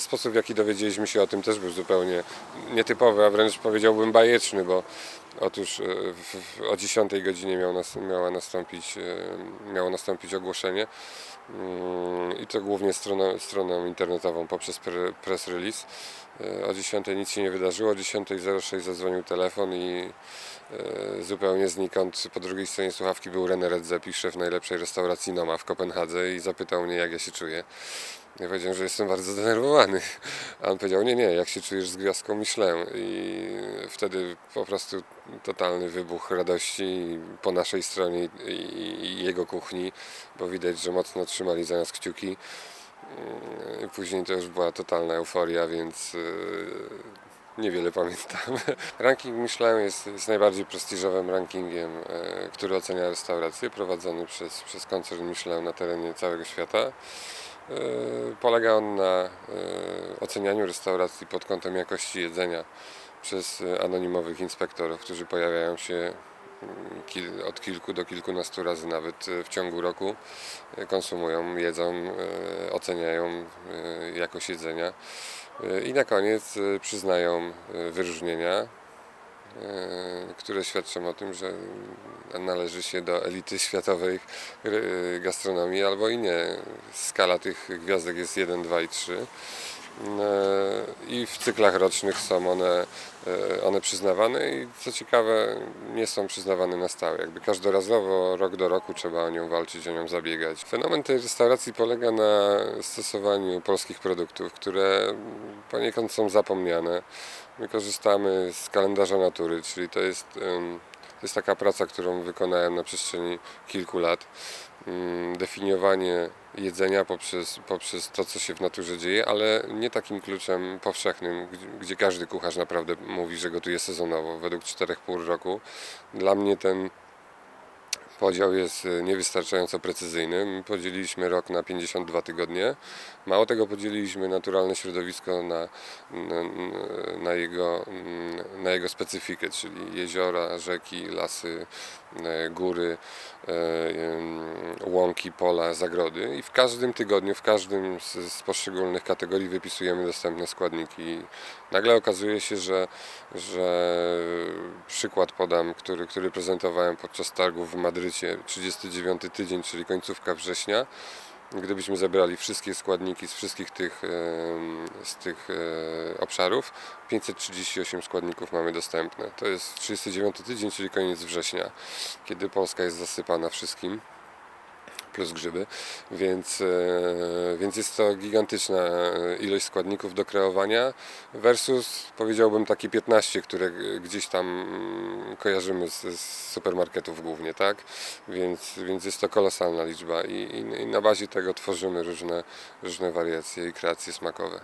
Sposób, w jaki dowiedzieliśmy się o tym, też był zupełnie nietypowy, a wręcz powiedziałbym bajeczny, bo otóż e, w, o 10 godzinie miał nas, miała nastąpić, e, miało nastąpić ogłoszenie Mm, i to głównie stroną, stroną internetową poprzez pre, press release. E, O 10 nic się nie wydarzyło, o 10.06 zadzwonił telefon i zupełnie znikąd po drugiej stronie słuchawki był René Redzepi, szef najlepszej restauracji Noma w Kopenhadze i zapytał mnie jak ja się czuję. Ja powiedziałem, że jestem bardzo zdenerwowany. A on powiedział, nie, nie, jak się czujesz z gwiazdką Michelin. I wtedy po prostu totalny wybuch radości po naszej stronie i- jego kuchni, bo widać, że mocno trzymali za nas kciuki. Później to już była totalna euforia, więc yy, niewiele pamiętam. Ranking Michelin jest, jest najbardziej prestiżowym rankingiem, e, który ocenia restauracje, prowadzony przez, przez koncern Michelin na terenie całego świata. E, Polega on na e, ocenianiu restauracji pod kątem jakości jedzenia przez anonimowych inspektorów, którzy pojawiają się od kilku do kilkunastu razy nawet e, w ciągu roku. E, Konsumują, jedzą, e, oceniają jakość jedzenia i na koniec przyznają wyróżnienia, które świadczą o tym, że należy się do elity światowej gastronomii albo i nie. Skala tych gwiazdek jest 1, 2 i 3. I w cyklach rocznych są one, e, one przyznawane i co ciekawe nie są przyznawane na stałe. Jakby każdorazowo, rok do roku trzeba o nią walczyć, o nią zabiegać. Fenomen tej restauracji polega na stosowaniu polskich produktów, które poniekąd są zapomniane. My korzystamy z kalendarza natury, czyli to jest, to jest taka praca, którą wykonałem na przestrzeni kilku lat. Mm, Definiowanie jedzenia poprzez, poprzez to, co się w naturze dzieje, ale nie takim kluczem powszechnym, gdzie, każdy kucharz naprawdę mówi, że gotuje sezonowo, według czterech pół roku. Dla mnie ten podział jest e, niewystarczająco precyzyjny. My podzieliliśmy rok na 52 tygodnie. Mało tego, podzieliliśmy naturalne środowisko na, na, na, jego, mm, na jego specyfikę, czyli jeziora, rzeki, lasy, e, góry, e, łąki, pola, zagrody. I w każdym tygodniu, w każdym z, z poszczególnych kategorii wypisujemy dostępne składniki. I nagle okazuje się, że, że przykład podam, który, który prezentowałem podczas targów w Madrycie, 39 tydzień, czyli końcówka września. Gdybyśmy zebrali wszystkie składniki z wszystkich tych, z tych e, obszarów, 538 składników mamy dostępne. To jest 39 tydzień, czyli koniec września, kiedy Polska jest zasypana wszystkim plus grzyby, więc, e, więc jest to gigantyczna e, ilość składników do kreowania versus powiedziałbym takie 15, które gdzieś tam mm, kojarzymy z, z supermarketów głównie, tak? Więc, więc jest to kolosalna liczba i, i, i na bazie tego tworzymy różne, różne wariacje i kreacje smakowe.